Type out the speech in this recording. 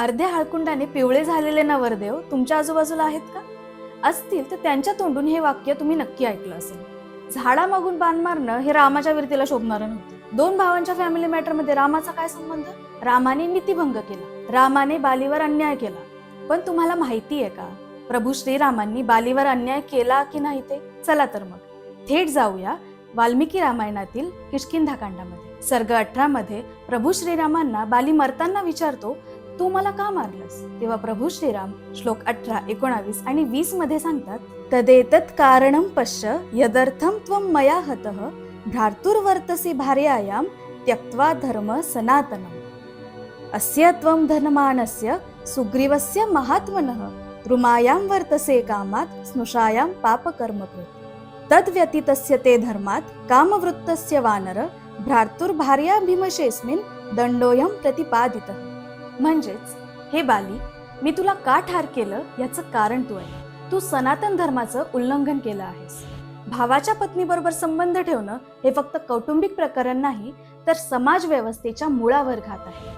अर्ध्या हळकुंडाने पिवळे झालेले नवरदेव तुमच्या आजूबाजूला आहेत का? असतील तर त्यांच्या तोंडून हे वाक्य तुम्ही नक्की ऐकलं असेल. झाडामागून बाण मारणं हे रामाच्या वीरतेला शोभणारं नव्हतं. दोन भावांच्या फॅमिली मॅटरमध्ये रामाचा काय संबंध? रामाने नीतिभंग केला. रामाने बालीवर अन्याय केला. पण तुम्हाला माहिती आहे का? प्रभू श्रीरामांनी बालीवर अन्याय केला की नाही ते? चला तर मग. थेट जाऊया वाल्मिकी रामायणातील किशकिंधा कांडामध्ये सर्ग अठरा मध्ये प्रभू श्रीरामांना बाली मरताना विचारतो तू मला का मारलंस? तेव्हा प्रभू श्रीराम श्लोक अठरा एकोणावीस आणि वीसमध्ये सांगतात तदेतत् कारणं पश्य यदर्थं त्वं मया हतः भ्रातुर्वर्तसी भार्यायां त्यक्त्वा धर्म सनातनम्। अस्य त्वं धनमानस्य सुग्रीवस्य महात्मनः रुमायां वर्तसे कामात् स्नुषायां पापकर्मकृत्। तद्व्यतीतस्य ते धर्मात् कामवृत्तस्य वानर भ्रातुर्भार्या भीमशेस्मिन् दंडोयम प्रतिपादितः। म्हणजेच हे बाली मी तुला का ठार केलं याचं कारण तू आहे. तू सनातन धर्माचं उल्लंघन केलं आहेस. भावाच्या पत्नीबरोबर संबंध ठेवणं हे फक्त कौटुंबिक प्रकरण नाही तर समाज व्यवस्थेच्या मुळावर घात आहे.